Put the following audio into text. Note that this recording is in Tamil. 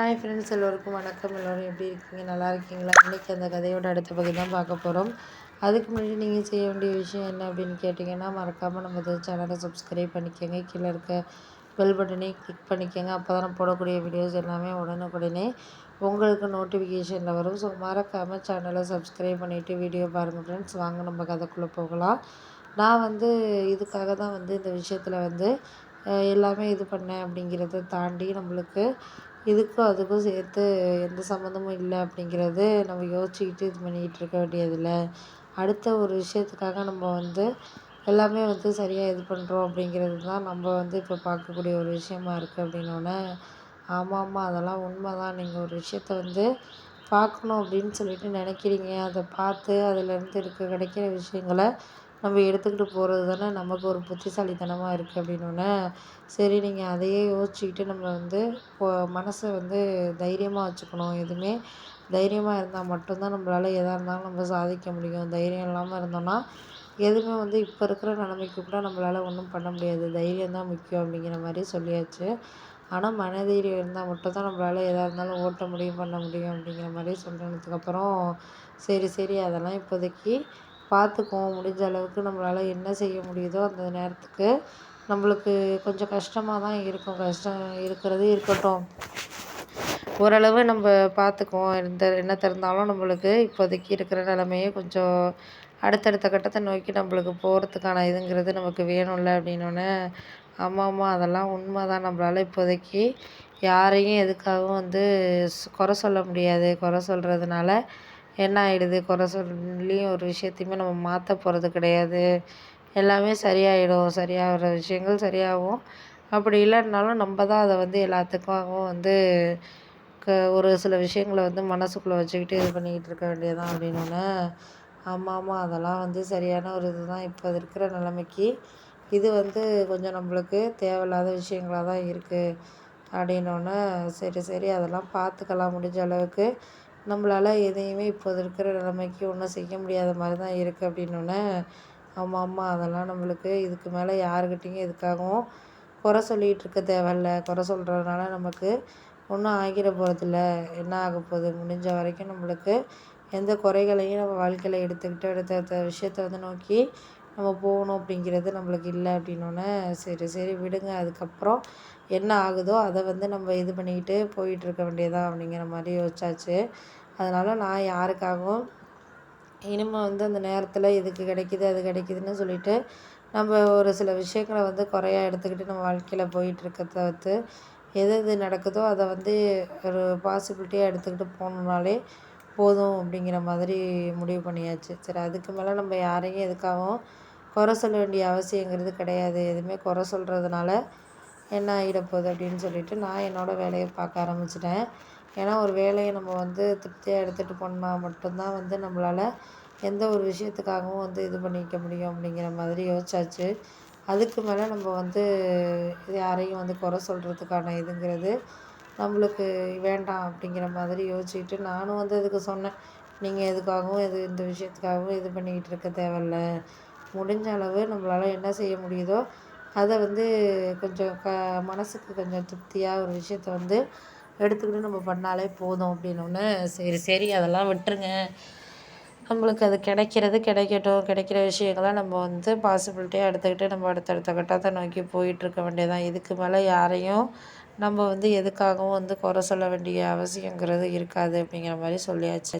ஹாய் ஃப்ரெண்ட்ஸ் எல்லோருக்கும் வணக்கம். எல்லோரும் எப்படி இருக்கீங்க? நல்லா இருக்கீங்களா? இன்றைக்கி அந்த கதையோட அடுத்த பகுதி தான் பார்க்க போகிறோம் அதுக்கு முன்னாடி நீங்கள் செய்ய வேண்டிய விஷயம் என்ன அப்படின்னு கேட்டிங்கன்னா மறக்காமல் நம்ம சேனலை சப்ஸ்கிரைப் பண்ணிக்கோங்க. கீழே இருக்க பெல் பட்டனையும் கிளிக் பண்ணிக்கோங்க. அப்போ தான் போடக்கூடிய வீடியோஸ் எல்லாமே உடனுக்குடனே உங்களுக்கு நோட்டிஃபிகேஷனில் வரும். ஸோ மறக்காமல் சேனலை சப்ஸ்கிரைப் பண்ணிவிட்டு வீடியோ பாருங்கள் ஃப்ரெண்ட்ஸ் வாங்க நம்ம கதைக்குள்ளே போகலாம். நான் வந்து இதுக்காக தான் வந்து இந்த விஷயத்தில் வந்து எல்லாமே இது பண்ணேன் அப்படிங்கிறத தாண்டி நம்மளுக்கு இதுக்கும் அதுக்கும் சேர்த்து எந்த சம்மந்தமும் இல்லை அப்படிங்கிறது நம்ம யோசிச்சுக்கிட்டு இது பண்ணிக்கிட்டு இருக்க வேண்டியதில்லை. அடுத்த ஒரு விஷயத்துக்காக நம்ம வந்து எல்லாமே வந்து சரியாக இது பண்ணுறோம் அப்படிங்கிறது தான் நம்ம வந்து இப்போ பார்க்கக்கூடிய ஒரு விஷயமா இருக்குது அப்படின்னோடனே ஆமாம் ஆமாம் அதெல்லாம் உண்மை தான் நீங்கள் ஒரு விஷயத்த வந்து பார்க்கணும் அப்படின்னு சொல்லிட்டு நினைக்கிறீங்க. அதை பார்த்து அதிலேருந்து இருக்க கிடைக்கிற விஷயங்கள நம்ம எடுத்துக்கிட்டு போகிறது தானே? நமக்கு ஒரு புத்திசாலித்தனமாக இருக்குது அப்படின்னோடனே சரி நீங்கள் அதையே யோசிச்சுக்கிட்டு நம்ம வந்து இப்போ மனசை வந்து தைரியமாக வச்சுக்கணும். எதுவுமே தைரியமாக இருந்தால் மட்டும்தான் நம்மளால் எதாக இருந்தாலும் நம்ம சாதிக்க முடியும். தைரியம் இல்லாமல் இருந்தோம்னா எதுவுமே வந்து இப்போ இருக்கிற நிலமைக்கு கூட நம்மளால் ஒன்றும் பண்ண முடியாது. தைரியம் தான் முக்கியம் அப்படிங்கிற மாதிரி சொல்லியாச்சு. ஆனால் மனதைரியம் இருந்தால் மட்டும் தான் நம்மளால் எதாக இருந்தாலும் ஓட்ட முடியும் பண்ண முடியும் அப்படிங்கிற மாதிரி சொன்னதுக்கப்புறம் சரி சரி அதெல்லாம் இப்போதைக்கு பார்த்துக்குவோம். முடிஞ்ச அளவுக்கு நம்மளால் என்ன செய்ய முடியுதோ அந்த நேரத்துக்கு நம்மளுக்கு கொஞ்சம் கஷ்டமாக தான் இருக்கும். கஷ்டம் இருக்கிறது இருக்கட்டும். ஓரளவு நம்ம பார்த்துக்குவோம். எந்த என்ன திறந்தாலும் நம்மளுக்கு இப்போதைக்கு இருக்கிற நிலமையே கொஞ்சம் அடுத்தடுத்த கட்டத்தை நோக்கி நம்மளுக்கு போகிறதுக்கான இதுங்கிறது நமக்கு வேணும்ல அப்படின்னோடனே ஆமாம் ஆமாம் அதெல்லாம் உண்மை தான். நம்மளால் இப்போதைக்கு யாரையும் எதுக்காகவும் வந்து குறை சொல்ல முடியாது. குறை சொல்கிறதுனால என்ன ஆகிடுது குறை சொல்லி ஒரு விஷயத்தையுமே நம்ம மாற்ற போகிறது கிடையாது. எல்லாமே சரியாயிடும். சரியாகிற விஷயங்கள் சரியாகும். அப்படி இல்லைன்னாலும் நம்ம தான் அதை வந்து எல்லாத்துக்காகவும் வந்து க ஒரு சில விஷயங்களை வந்து மனசுக்குள்ளே வச்சுக்கிட்டு இது பண்ணிக்கிட்டு இருக்க வேண்டியதான் அப்படின்னோடனே ஆமாம் ஆமாம் அதெல்லாம் வந்து சரியான ஒரு இது தான் இப்போ இருக்கிற நிலைமைக்கு இது வந்து கொஞ்சம் நம்மளுக்கு தேவையில்லாத விஷயங்களாக தான் இருக்குது அப்படின்னோடனே சரி சரி அதெல்லாம் பார்த்துக்கலாம் முடிஞ்ச அளவுக்கு. நம்மளால் எதையுமே இப்போது இருக்கிற நிலைமைக்கு ஒன்றும் செய்ய முடியாத மாதிரி தான் இருக்குது அப்படின்னோடனே ஆமாம் ஆமாம் அதெல்லாம் நம்மளுக்கு இதுக்கு மேலே யாருக்கிட்டேயும் எதுக்காகவும் குறை சொல்லிகிட்டு இருக்க தேவையில்ல. குறை சொல்கிறதுனால நமக்கு ஒன்றும் ஆகிட போகிறதில்ல என்ன ஆக போகுது? முடிஞ்ச வரைக்கும் நம்மளுக்கு எந்த குறைகளையும் நம்ம வாழ்க்கையில் எடுத்துக்கிட்டு அடுத்த விஷயத்தை விஷயத்த வந்து நோக்கி நம்ம போகணும் அப்படிங்கிறது நம்மளுக்கு இல்லை அப்படின்னோடனே சரி சரி விடுங்க. அதுக்கப்புறம் என்ன ஆகுதோ அதை வந்து நம்ம இது பண்ணிக்கிட்டு போயிட்டுருக்க வேண்டியதான் அப்படிங்கிற மாதிரி யோசிச்சாச்சு. அதனால் நான் யாருக்காகவும் இனிமேல் வந்து அந்த நேரத்தில் இதுக்கு கிடைக்கிது அது கிடைக்கிதுன்னு சொல்லிட்டு நம்ம ஒரு சில விஷயங்களை வந்து குறையாக எடுத்துக்கிட்டு நம்ம வாழ்க்கையில் போயிட்டுருக்கத தவிர்த்து எது எது நடக்குதோ அதை வந்து ஒரு பாசிபிலிட்டியாக எடுத்துக்கிட்டு போகணுன்னாலே போதும் அப்படிங்கிற மாதிரி முடிவு பண்ணியாச்சு. சரி அதுக்கு மேலே நம்ம யாரையும் எதுக்காகவும் குறை சொல்ல வேண்டிய அவசியங்கிறது கிடையாது. எதுவுமே குறை சொல்கிறதுனால என்ன ஆகிடப்போகுது அப்படின்னு சொல்லிட்டு நான் என்னோடய வேலையை பார்க்க ஆரம்பிச்சிட்டேன். ஏன்னா ஒரு வேலையை நம்ம வந்து திருப்தியாக எடுத்துகிட்டு போனால் மட்டும்தான் வந்து நம்மளால் எந்த ஒரு விஷயத்துக்காகவும் வந்து இது பண்ணிக்க முடியும் அப்படிங்கிற மாதிரி யோசிச்சாச்சு. அதுக்கு மேலே நம்ம வந்து யாரையும் வந்து குறை சொல்கிறதுக்கான இதுங்கிறது நம்மளுக்கு வேண்டாம் அப்படிங்கிற மாதிரி யோசிச்சுட்டு நானும் வந்து அதுக்கு சொன்னேன். நீங்கள் எதுக்காகவும் இது இந்த விஷயத்துக்காகவும் இது பண்ணிக்கிட்டு இருக்க தேவையில்ல. முடிஞ்ச அளவு நம்மளால் என்ன செய்ய முடியுதோ அதை வந்து கொஞ்சம் க மனதுக்கு கொஞ்சம் திருப்தியாக ஒரு விஷயத்த வந்து எடுத்துக்கிட்டு நம்ம பண்ணாலே போதும் அப்படின்னோடனே சரி சரி அதெல்லாம் விட்டுருங்க. நம்மளுக்கு அது கிடைக்கிறது கிடைக்கட்டும். கிடைக்கிற விஷயங்களை நம்ம வந்து பாசிபிலிட்டியாக எடுத்துக்கிட்டு நம்ம அடுத்தடுத்த கட்டத்தை நோக்கி போயிட்டுருக்க வேண்டியதான் இதுக்கு மேலே யாரையும் நம்ம வந்து எதுக்காகவும் வந்து குறை சொல்ல வேண்டிய அவசியங்கிறது இருக்காது அப்படிங்கிற மாதிரி சொல்லியாச்சு.